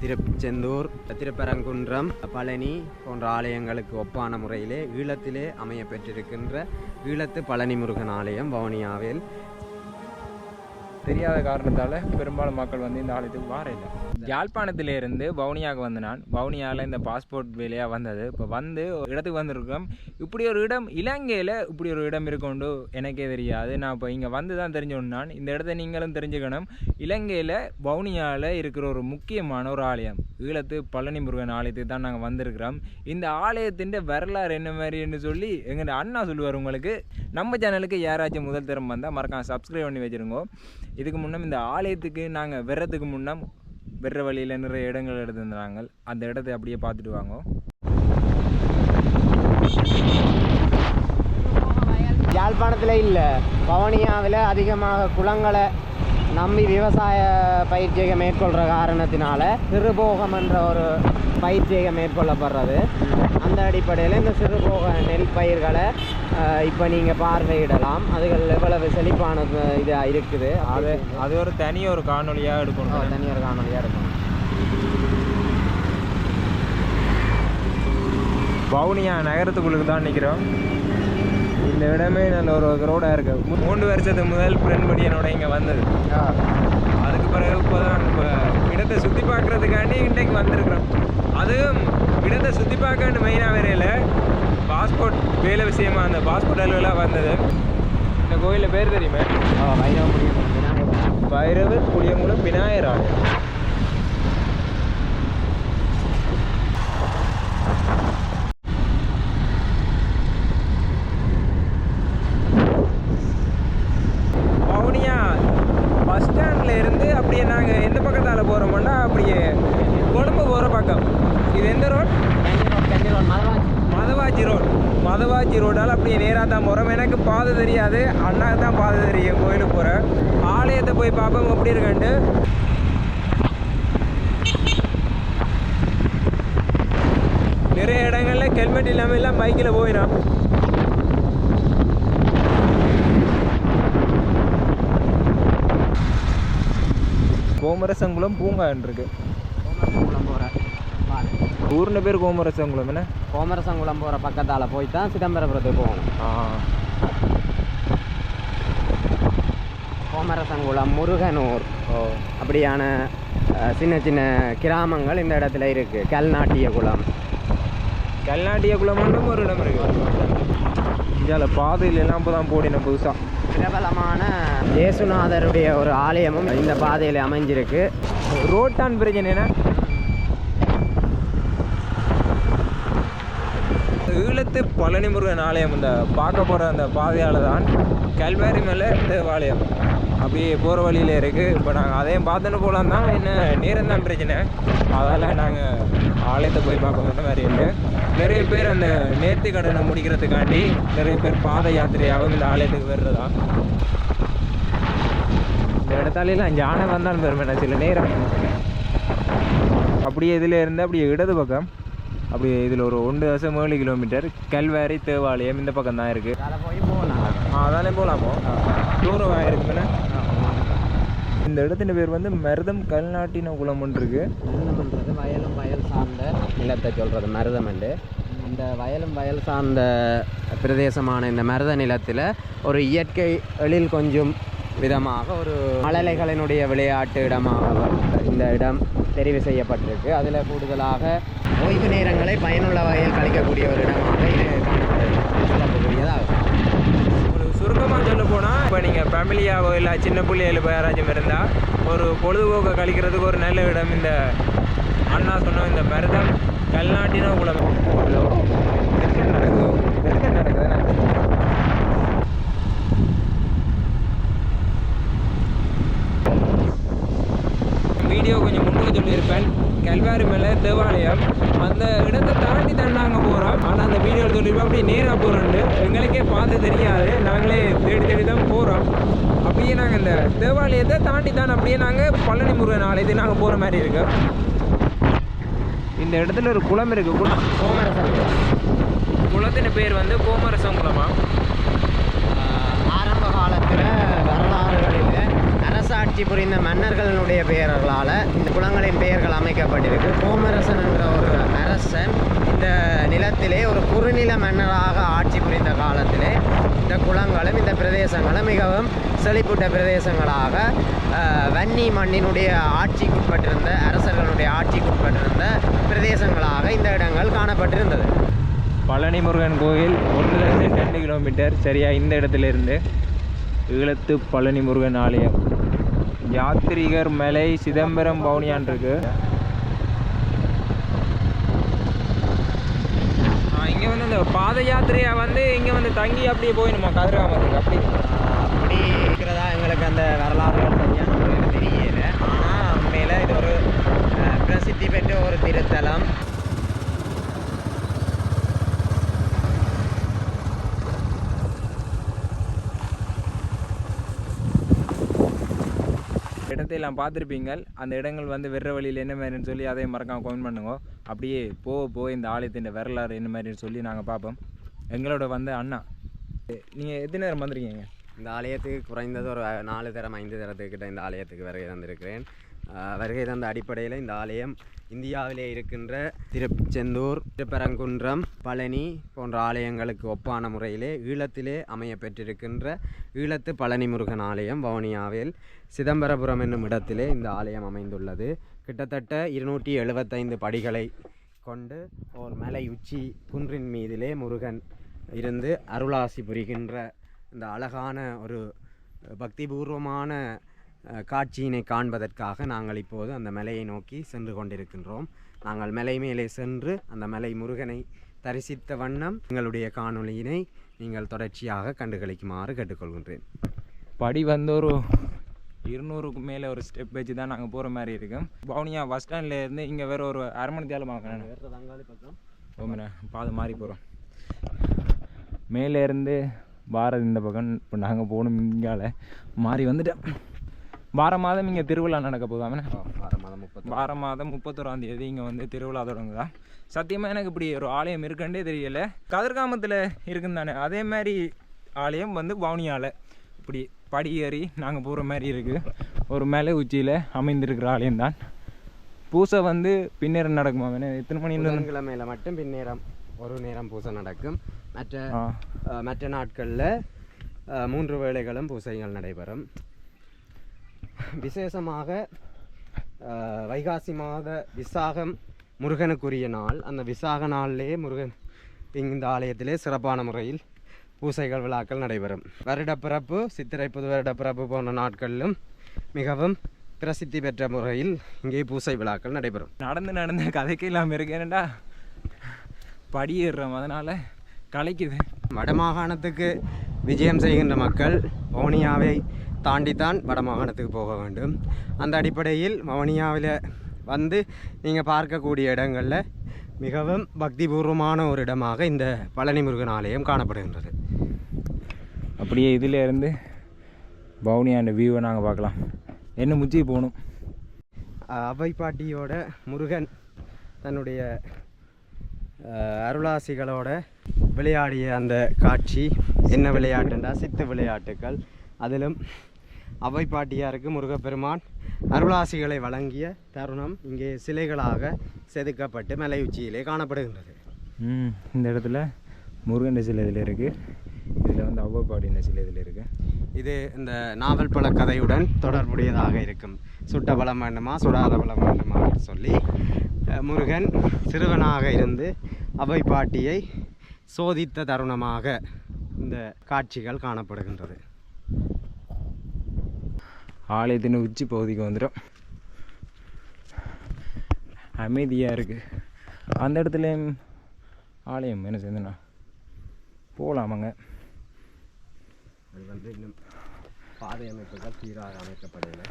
திருச்செந்தூர் திருப்பரங்குன்றம் பழனி போன்ற ஆலயங்களுக்கு ஒப்பான முறையிலே ஈழத்திலே அமைய பெற்றிருக்கின்ற ஈழத்து பழனி முருகன் ஆலயம் வவுனியாவில். தெரியாத காரணத்தால் பெரும்பாலும் மக்கள் வந்து இந்த ஆலயத்துக்கு வார இல்லை. யாழ்ப்பாணத்திலிருந்து வவுனியாவுக்கு வந்து நான் வவுனியாவில் இந்த பாஸ்போர்ட் வேலையாக வந்தது. இப்போ வந்து ஒரு இடத்துக்கு வந்திருக்கோம். இப்படி ஒரு இடம் இலங்கையில் இப்படி ஒரு இடம் இருக்குண்டு எனக்கே தெரியாது. நான் இப்போ இங்கே வந்து தான் தெரிஞ்சோன்னு நான் இந்த இடத்த நீங்களும் தெரிஞ்சுக்கணும். இலங்கையில் வவுனியாவில் இருக்கிற ஒரு முக்கியமான ஒரு ஆலயம். ஈழத்து பழனி முருகன் ஆலயத்துக்கு தான் நாங்கள் வந்திருக்கிறோம். இந்த ஆலயத்தின் வரலாறு என்ன மாதிரின்னு சொல்லி எங்கள் அண்ணா சொல்லுவார் உங்களுக்கு. நம்ம சேனலுக்கு யாராச்சும் முதல் திறம் வந்தால் மறக்காம சப்ஸ்கிரைப் பண்ணி வச்சுருங்கோ. இதுக்கு முன்னே இந்த ஆலயத்துக்கு நாங்கள் வர்றதுக்கு முன்னம் வெற வழியில் நிறைய இடங்கள் எடுத்திருந்தாங்க. அந்த இடத்தை அப்படியே பார்த்துட்டு வாங்க. யாழ்ப்பாணத்தில் இல்லை. பவனியாவில் அதிகமாக குளங்களை நம்பி விவசாய பயிற்சியை மேற்கொள்கிற காரணத்தினால சிறுபோகம் என்ற ஒரு பயிற்சியை மேற்கொள்ளப்படுறது. அந்த அடிப்படையில் இந்த சிறுபோக நெல் பயிர்களை இப்போ நீங்கள் பார்வையிடலாம். அதுகள் எவ்வளவு செழிப்பான இதாக இருக்குது? அது அது ஒரு தனி ஒரு காணொலியாக எடுக்கணும். தனியார் காணொலியாக இருக்கும் வவுனியா நகரத்துக்குள்ளுக்கு தான் நிற்கிறோம் இந்த இடமே நல்ல ஒரு ரோடாக இருக்கு. மூ- மூன்று வருஷத்துக்கு முதல் ஃப்ரெண்ட் படி என்னோட இங்கே வந்தது. அதுக்கு பிறகு இப்போ தான் இடத்தை சுற்றி பார்க்குறதுக்காண்டி இன்றைக்கு வந்திருக்கிறோம். அதுவும் இடத்தை சுற்றி பார்க்கணும் மெயினாக வரையில் பாஸ்போர்ட் வேலை விஷயமா அந்த பாஸ்போர்ட் அலுவலாக வந்தது. இந்த கோயிலில் பேர் தெரியுமா? பைரவர் புளியங்குளம் விநாயகர் ஆலயம் வவுனியா பஸ் ஸ்டாண்ட்ல இருந்து அப்படியே நாங்கள் எந்த பக்கத்தால் போகிறோம்னா அப்படியே கொழும்பு போகிற பக்கம். இது எந்த ரோட்? மதவாச்சி ரோட். மதவாச்சி ரோடால் அப்படியே நேராக தான் போகிறோம் எனக்கு பாதை தெரியாது. அண்ணாக்கு தான் பாதை தெரியும் கோயிலுக்கு போகிறேன் ஆலயத்தை போய் பார்ப்போம். எப்படி இருக்குன்ட்டு. நிறைய இடங்களில் ஹெல்மெட் இல்லாமல் எல்லாம் பைக்கில் போயிடும். கோமரசங்குளம் பூங்கான் இருக்கு கோமரசங்குளம் போகிற ஊர்ன பேர் கோமரசங்குளம் என்ன? கோமரசங்குளம் போகிற பக்கத்தால் போய் தான் சிதம்பரபுரத்துக்கு போகணும். ஆ. கோமரசங்குளம் முருகனூர். ஓ. அப்படியான சின்ன சின்ன கிராமங்கள் இந்த இடத்துல இருக்குது கல்நாட்டிய குளம் கல்நாட்டிய குளமண்டும் ஒரு இடம் இருக்கு. இதில் பாதையில் எல்லாம் இப்போ தான் போடின புதுசாக பிரபலமான இயேசுநாதருடைய ஒரு ஆலயமும் இந்த பாதையில் அமைஞ்சிருக்கு. ரோட்டான் பிரச்சனை என்ன? ஈழத்து பழனி முருகன் ஆலயம் இந்த பார்க்க போகிற அந்த பாதையால் தான் கல்வாரி மேலே தேவாலயம். அப்படியே போகிற வழியில இருக்குது இப்போ நாங்கள் அதையும் பார்த்துட்டு போகலாம் தான் என்ன நேரம் தான் பிரச்சனை. அதால் நாங்கள் ஆலயத்தை போய் பார்க்க மட்டும் மாதிரி இல்லை நிறைய பேர் அந்த நேர்த்தி கடனை முடிக்கிறதுக்காண்டி நிறைய பேர் பாத யாத்திரையாகவும் இந்த ஆலயத்துக்கு வர்றதா? இந்த இடத்தாலாம் யானை வந்தாலும் பெருமை சில நேரம் அப்படியே இதில் இருந்து அப்படியே இடது பக்கம் அப்படியே இதில் ஒரு ஒன்று தசம் ஏழு கிலோமீட்டர் கல்வாரி தேவாலயம் இந்த பக்கம் தான் இருக்குது அதில் போய் போகலாம். தூரம் இருக்குண்ணே இந்த இடத்தின் பேர் வந்து மருதம் கல்நாட்டின குளம் ஒன்று இருக்கு என்ன பண்ணுறது வயலும் வயல் சார்ந்த நிலத்தை சொல்கிறது மருதம் என்று. இந்த வயலும் வயல் சார்ந்த பிரதேசமான இந்த மருத நிலத்தில் ஒரு இயற்கை எழில் கொஞ்சம் விதமாக ஒரு மழலைகளினுடைய விளையாட்டு இடமாக இந்த இடம் தெரிவு செய்யப்பட்டிருக்கு. அதில் கூடுதலாக ஓய்வு நேரங்களை பயனுள்ள வகையில் கழிக்கக்கூடிய ஒரு இடமாக இது காணப்படுகிறது. சுருக்கமாக சொல்ல போனால் இப்போ நீங்கள் ஃபேமிலியாவோ இல்லை சின்ன பிள்ளைகள் இப்போ யாராச்சும் இருந்தால் ஒரு பொழுதுபோக்கை கழிக்கிறதுக்கு ஒரு நல்ல இடம் இந்த அண்ணா சொன்ன இந்த மருதம் கல்நாட்டின குளம். ஹலோ? நடக்குது? நெருக்கம் நடக்குதுண்ணே வீடியோ கொஞ்சம் முன்னுக்கு சொல்லியிருப்பேன் கல்வாரி மேலே தேவாலயம். அந்த இடத்தை தாண்டி தான் நாங்கள் போகிறோம் ஆனால் அந்த வீடியோ சொல்லியிருப்போம் அப்படி நேராக போகிறோன்ட்டு எங்களுக்கே பார்த்து தெரியாது. நாங்களே தேடி தேடி தான் போகிறோம் அப்படியே நாங்கள் இந்த தேவாலயத்தை தாண்டி தான் அப்படியே நாங்கள் பழனி முருகன் ஆலயத்தை நாங்கள் போகிற மாதிரி இருக்கு. இந்த இடத்துல ஒரு குளம் இருக்குது குளம் கோமரசங்குளம். குளத்தின் பேர் வந்து கோமரசம் குளமா ஆட்சி புரிந்த மன்னர்களுடைய பெயர்களால் இந்த குளங்களின் பெயர்கள் அமைக்கப்பட்டிருக்கு. கோமரசன் என்ற ஒரு அரசன் இந்த நிலத்திலே ஒரு குறுநில மன்னராக ஆட்சி புரிந்த காலத்திலே இந்த குளங்களும் இந்த பிரதேசங்களும் மிகவும் செழிப்புட்ட பிரதேசங்களாக வன்னி மண்ணினுடைய ஆட்சிக்குட்பட்டிருந்த அரசர்களுடைய ஆட்சிக்குட்பட்டிருந்த பிரதேசங்களாக இந்த இடங்கள் காணப்பட்டிருந்தது. பழனி முருகன் கோயில் ஒன்றுலேருந்து ரெண்டு கிலோமீட்டர் சரியாக இந்த இடத்துலேருந்து இழுத்து ஈழத்து பழனி முருகன் ஆலயம். யாத்ரீகர் மலை சிதம்பரம் பவுனியான் இருக்கு. இங்கே வந்து இந்த பாத யாத்திரையை வந்து இங்கே வந்து தங்கி அப்படியே போயிடுமா? கதிராமத்துக்கு அப்படி? அப்படி இருக்கிறதா எங்களுக்கு அந்த வரலாறு சரியான தெரியல. ஆனால் உண்மையில் இது ஒரு பிரசித்தி பெற்ற ஒரு திருத்தலம். இடத்தையெல்லாம் பார்த்துருப்பீங்கள். பார்த்துருப்பீங்க அந்த இடங்கள் வந்து வெற வழியில் என்ன மாதிரின்னு சொல்லி அதையும் மறக்காமல் கமெண்ட் பண்ணுங்க. அப்படியே போக போக இந்த ஆலயத்தின் வரலாறு என்ன மாதிரின்னு சொல்லி நாங்கள் பார்ப்போம். எங்களோட வந்த அண்ணா. நீங்கள் எத்தனை நேரம் வந்திருக்கீங்க? இந்த ஆலயத்துக்கு குறைந்தது ஒரு நாலு தரம் ஐந்து தரத்துக்கிட்ட இந்த ஆலயத்துக்கு வருகை தந்திருக்கிறேன். வருகை தந்த அடிப்படையில் இந்த ஆலயம் இந்தியாவிலே இருக்கின்ற திருச்செந்தூர் திருப்பரங்குன்றம் பழனி போன்ற ஆலயங்களுக்கு ஒப்பான முறையிலே ஈழத்திலே அமைய பெற்றிருக்கின்ற ஈழத்து பழனி முருகன் ஆலயம் வவுனியாவில் சிதம்பரபுரம் என்னும் இடத்திலே இந்த ஆலயம் அமைந்துள்ளது. கிட்டத்தட்ட இருநூற்றி எழுபத்தைந்து படிகளை கொண்டு ஒரு மலை உச்சி குன்றின் மீதிலே முருகன் இருந்து அருளாசி புரிகின்ற இந்த அழகான ஒரு பக்திபூர்வமான காட்சியினை காண்பதற்காக நாங்கள் இப்போது அந்த மலையை நோக்கி சென்று கொண்டிருக்கின்றோம். நாங்கள் மலை மேலே சென்று அந்த மலை முருகனை தரிசித்த வண்ணம் எங்களுடைய காணொளியினை நீங்கள் தொடர்ச்சியாக கண்டுகளிக்குமாறு கேட்டுக்கொள்கின்றேன். படி வந்து ஒரு இருநூறுக்கு மேலே ஒரு ஸ்டெப் வச்சு தான் நாங்கள் போகிற மாதிரி இருக்கும் பவுனியா பஸ் ஸ்டாண்ட்ல இருந்து இங்கே வேற ஒரு அரை மணி தேவை பார்க்கணும் ஓமண்ணா பாதை மாறி போகிறோம் மேலே இருந்து பாரத் இந்த பக்கம் இப்போ நாங்கள் போகணும் இங்கால. மாறி வந்துட்டேன் வார மாதம் இங்கே திருவிழா நடக்க போதாமண்ணே ஆறு மாதம் முப்பத்தி வார மாதம் முப்பத்தோராம் தேதி இங்கே வந்து திருவிழா தொடங்குதா? சத்தியமாக எனக்கு இப்படி ஒரு ஆலயம் இருக்குன்னே தெரியல. கதிர்காமத்தில் இருக்குன்னு தானே அதே மாதிரி ஆலயம் வந்து வவுனியாவில் இப்படி படி ஏறி நாங்கள் போகிற மாதிரி இருக்குது ஒரு மேலே உச்சியில் அமைந்திருக்கிற ஆலயம் தான். பூசை வந்து பின்னேறம் நடக்குமா வேணே எத்தனை மணி புதன்கிழமையில மட்டும் பின்னேரம் ஒரு நேரம் பூசை நடக்கும். மற்ற மற்ற நாட்களில் மூன்று வேளைகளும் பூசைகள் நடைபெறும். விசேஷமாக வைகாசி மாத விசாகம் முருகனுக்குரிய நாள். அந்த விசாக நாளிலே முருகன் இந்த ஆலயத்திலே சிறப்பான முறையில் பூசைகள் விழாக்கள் நடைபெறும். வருடப்பிறப்பு சித்திரை புது வருடப்பிறப்பு போன்ற நாட்களிலும் மிகவும் பிரசித்தி பெற்ற முறையில் இங்கே பூசை விழாக்கள் நடைபெறும். நடந்து நடந்து கதைக்கு இல்லாமல் இருக்கேன்டா படி ஏறுறோம் அதனால் கலைக்குது. வடமாகாணத்துக்கு விஜயம் செய்கின்ற மக்கள் தாண்டித்தான் வடமாகாணத்துக்கு போக வேண்டும். அந்த அடிப்படையில் வவுனியாவில் வந்து நீங்கள் பார்க்கக்கூடிய இடங்களில் மிகவும் பக்திபூர்வமான ஒரு இடமாக இந்த பழனி முருகன் ஆலயம் காணப்படுகின்றது. அப்படியே இதில் இருந்து பவுனியாண்ட வியூவை நாங்கள் பார்க்கலாம். என்ன முச்சி போகணும்? அவ்வை பாட்டியோட முருகன் தன்னுடைய அருளாசிகளோட விளையாடிய அந்த காட்சி என்ன விளையாட்டுண்டா சித்து விளையாட்டுக்கள். அதிலும் அவ்வை பாட்டியாருக்கு முருகப்பெருமான் அருளாசிகளை வழங்கிய தருணம் இங்கே சிலைகளாக செதுக்கப்பட்டு மலை உச்சியிலே காணப்படுகின்றது இந்த இடத்துல முருகன் சிலை இதில் இருக்குது இதில் வந்து அவ்வப்பாடின சிலை இதில் இருக்குது இது இந்த நாவல் பழ கதையுடன் தொடர்புடையதாக இருக்கும். சுட்ட பலம் வேண்டுமா சுடாத பலம் வேண்டுமா சொல்லி முருகன் சிறுவனாக இருந்து அவை பாட்டியை சோதித்த தருணமாக இந்த காட்சிகள் காணப்படுகின்றது. ஆலயத்தின் உச்சி பகுதிக்கு வந்துடும் அமைதியாக இருக்குது அந்த இடத்துல ஆலயம் என்ன சேர்ந்துண்ணா போகலாமாங்க அது வந்து இன்னும் பாதை அமைப்புகள் சீராக அமைக்கப்படவில்லை.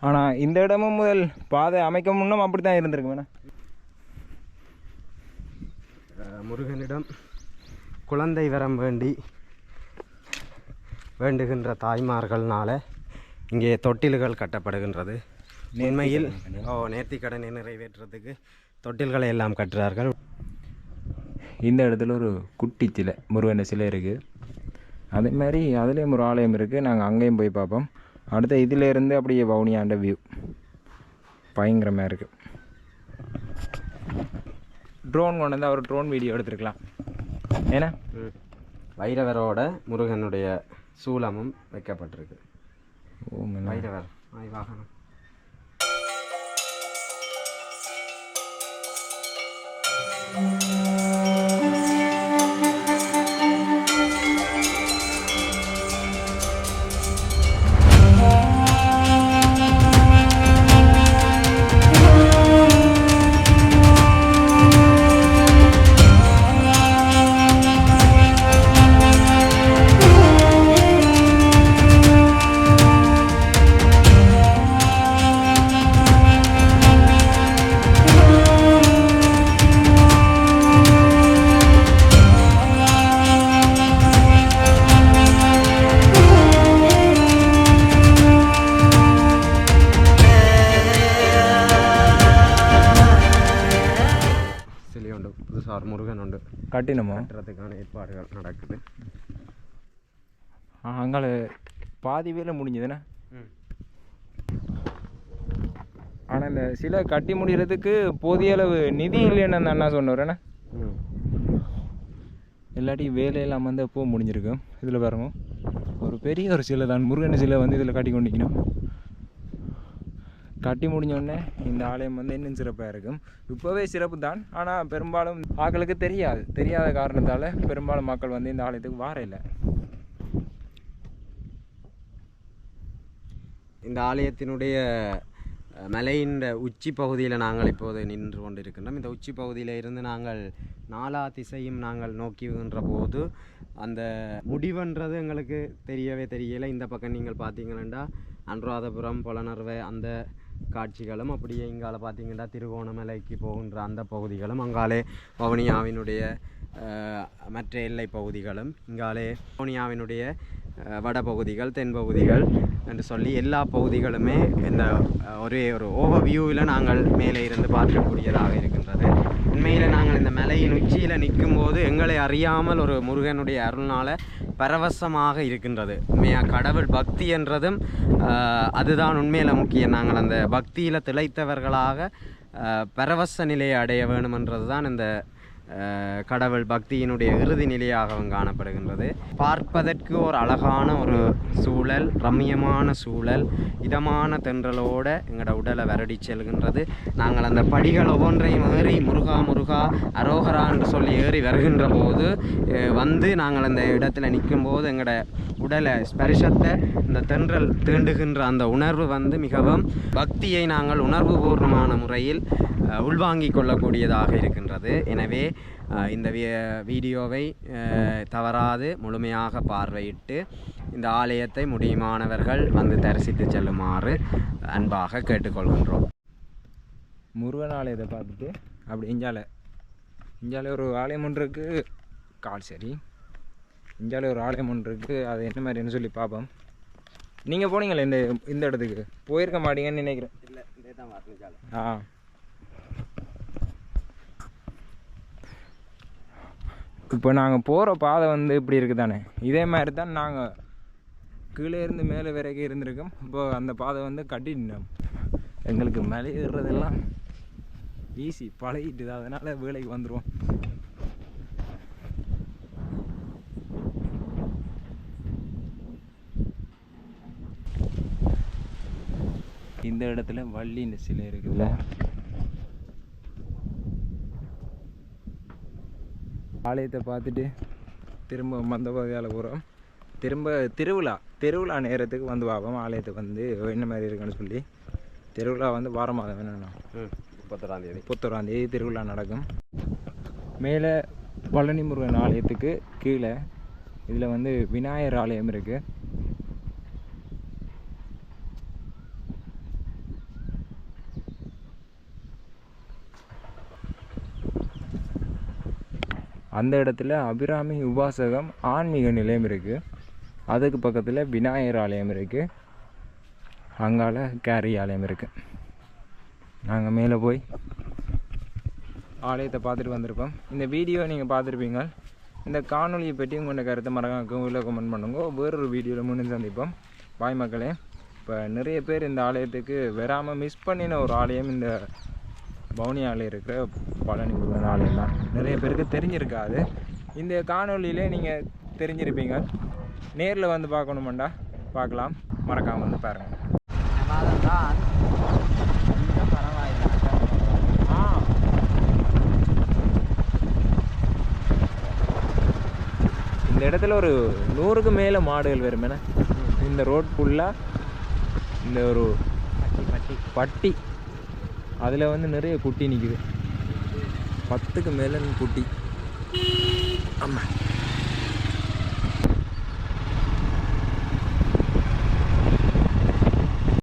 ஆனால் இந்த இடமும் முதல் பாதை அமைக்க முன்னும் அப்படி தான் இருந்திருக்கு வேணா முருகனிடம் குழந்தை வரம் வேண்டி வேண்டுகின்ற தாய்மார்கள்னால இங்கே தொட்டில்கள் கட்டப்படுகின்றது. உண்மையில் ஓ நேர்த்திக்கடனை நிறைவேற்றுறதுக்கு தொட்டில்களை எல்லாம் கட்டுறார்கள். இந்த இடத்துல ஒரு குட்டி சிலை முருகன் சிலை இருக்குது அதே மாதிரி அதுலேயும் ஒரு ஆலயம் இருக்குது நாங்கள் அங்கேயும் போய் பார்ப்போம். அடுத்த இதுல இருந்து அப்படியே வவுனியாண்ட வியூ பயங்கரமாக இருக்குது ட்ரோன் கொண்டு வந்து அவர் ட்ரோன் வீடியோ எடுத்துருக்கலாம். ஏன்னா? வைரவரோட முருகனுடைய சூலமும் வைக்கப்பட்டிருக்கு. ஓங்க வைரவர் ஆய் கட்டினமோ? கட்டுறதுக்கான ஏற்பாடுகள் நடக்குது. அங்கால பாதி வேலை முடிஞ்சதுண்ணே. ஆனால் இந்த சிலை கட்டி முடிகிறதுக்கு போதிய அளவு நிதி இல்லைன்னு அந்த அண்ணா சொன்னார்ண்ணே. இல்லாட்டி வேலையெல்லாம் வந்து எப்போ முடிஞ்சிருக்கும். இதில் பாருங்க. ஒரு பெரிய ஒரு சிலை தான். முருகன் சிலை வந்து இதில் கட்டி கொண்டிக்கணும் கட்டி முடிஞ்சோடனே இந்த ஆலயம் வந்து இன்னும் சிறப்பாக இருக்கும். இப்போவே சிறப்பு தான். ஆனால் பெரும்பாலும் ஆட்களுக்கு தெரியாது. தெரியாத காரணத்தால் பெரும்பாலும் மக்கள் வந்து இந்த ஆலயத்துக்கு வார இல்லை இந்த ஆலயத்தினுடைய மலையின் உச்சி பகுதியில் நாங்கள் இப்போது நின்று கொண்டிருக்கின்றோம். இந்த உச்சி பகுதியில் இருந்து நாங்கள் நாலா திசையும் நாங்கள் நோக்கின்ற போது அந்த முடிவுன்றது எங்களுக்கு தெரியவே தெரியல. இந்த பக்கம் நீங்கள் பார்த்தீங்கன்னா அனுராதபுரம் புலனர்வை அந்த காட்சிகளும் அப்படியே இங்கால பார்த்தீங்கன்னா திருகோணமலைக்கு போகின்ற அந்த பகுதிகளும் அங்காலே வவுனியாவினுடைய மற்ற எல்லை பகுதிகளும் இங்காலே வவுனியாவினுடைய அஹ், வடபகுதிகள் தென்பகுதிகள் என்று சொல்லி எல்லா பகுதிகளுமே இந்த ஒரே ஒரு ஓவர் வியூவில் நாங்கள் மேலே இருந்து பார்க்கக்கூடியதாக இருக்கின்றது. உண்மையில் நாங்கள் இந்த மலையின் உச்சியில் நிற்கும் போது எங்களை அறியாமல் ஒரு முருகனுடைய அருள்னால் பரவசமாக இருக்கின்றது. உண்மையாக கடவுள் பக்தி என்றதும் அதுதான் உண்மையில் முக்கியம். நாங்கள் அந்த பக்தியில் திளைத்தவர்களாக பரவச நிலையை அடைய வேணுமென்றது தான் இந்த கடவுள் பக்தியினுடைய இறுதி நிலையாகவும் காணப்படுகின்றது. பார்ப்பதற்கு ஒரு அழகான ஒரு சூழல் ரம்மியமான சூழல் இதமான தென்றலோட எங்களோட உடலை வரடி செல்கின்றது. நாங்கள் அந்த படிகள் ஒவ்வொன்றையும் ஏறி முருகா முருகா அரோகரா என்று சொல்லி ஏறி வருகின்ற போது வந்து நாங்கள் அந்த இடத்துல நிற்கும் போது எங்களோட உடலை ஸ்பரிசத்தை இந்த தென்றல் தீண்டுகின்ற அந்த உணர்வு வந்து மிகவும் பக்தியை நாங்கள் உணர்வுபூர்வமான முறையில் உள்வாங்கிக் கொள்ளக்கூடியதாக இருக்கின்றது. எனவே இந்த வீடியோவை தவறாது முழுமையாக பார்வையிட்டு இந்த ஆலயத்தை முடியுமானவர்கள் வந்து தரிசித்து செல்லுமாறு அன்பாக கேட்டுக்கொள்கின்றோம். முருகன் ஆலயத்தை பார்த்துட்டு அப்படி இஞ்சால இஞ்சால ஒரு ஆலயம் ஒன்று இருக்குது கால் சரி. இஞ்சால ஒரு ஆலயம் ஒன்று இருக்கு. அது என்ன மாதிரின்னு சொல்லி பார்ப்போம். நீங்கள் போனீங்களே இந்த இந்த இடத்துக்கு? போயிருக்க மாட்டீங்கன்னு நினைக்கிறேன். இல்லை இதே தான் ஆ. இப்போ நாங்கள் போகிற பாதை வந்து இப்படி இருக்குது தானே இதே மாதிரி தான் நாங்கள் கீழே இருந்து மேலே வரைக்கும் இருந்திருக்கோம். இப்போ அந்த பாதை வந்து கட்டிட்டோம் எங்களுக்கு மேலே ஏறுறதெல்லாம் ஈஸி பழகிட்டுது அதனால் வேலைக்கு வந்துடுவோம் இந்த இடத்துல வள்ளின்னு சிலை இருக்குல்ல? ஆலயத்தை பார்த்துட்டு திரும்ப மந்தபதியால் போகிறோம் திரும்ப திருவிழா திருவிழா நேரத்துக்கு வந்து பார்ப்போம் ஆலயத்துக்கு வந்து என்ன மாதிரி இருக்குன்னு சொல்லி. திருவிழா வந்து வார மாதம் வேணும்ண்ணா முப்பத்தொராம் தேதி. முப்பத்தோராம் தேதி திருவிழா நடக்கும். மேலே பழனி முருகன் ஆலயத்துக்கு கீழே இதில் வந்து விநாயகர் ஆலயம் இருக்குது அந்த இடத்துல அபிராமி உபாசகம் ஆன்மீக நிலையம் இருக்குது அதுக்கு பக்கத்தில் விநாயகர் ஆலயம் இருக்குது அங்கால கேரி ஆலயம் இருக்குது நாங்கள் மேலே போய் ஆலயத்தை பார்த்துட்டு வந்திருப்போம். இந்த வீடியோ நீங்கள் பார்த்துருப்பீங்க. இந்த காணொலியை பற்றி உங்களோட கருத்தை மறக்காம உள்ள கமெண்ட் பண்ணுங்க. வேறொரு வீடியோவில் முன்னு சந்திப்போம். பாய் மக்களே இப்போ நிறைய பேர் இந்த ஆலயத்துக்கு வராமல் மிஸ் பண்ணின ஒரு ஆலயம் இந்த பவுனியாவில் இருக்கிற பழனி முருகன் ஆலயம் தான் நிறைய பேருக்கு தெரிஞ்சிருக்காது. இந்த காணொளியிலே நீங்கள் தெரிஞ்சிருப்பீங்க. நேரில் வந்து பார்க்கணுமாண்டா? பார்க்கலாம். மறக்காமல் வந்து பாருங்கள் இந்த இடத்துல ஒரு நூறுக்கு மேலே மாடுகள் வரும் என்ன இந்த ரோட் ஃபுல்லாக இந்த ஒரு பட்டி. பட்டி. அதில் வந்து நிறைய குட்டி நிற்குது பத்துக்கு மேலே குட்டி. ஆமாம்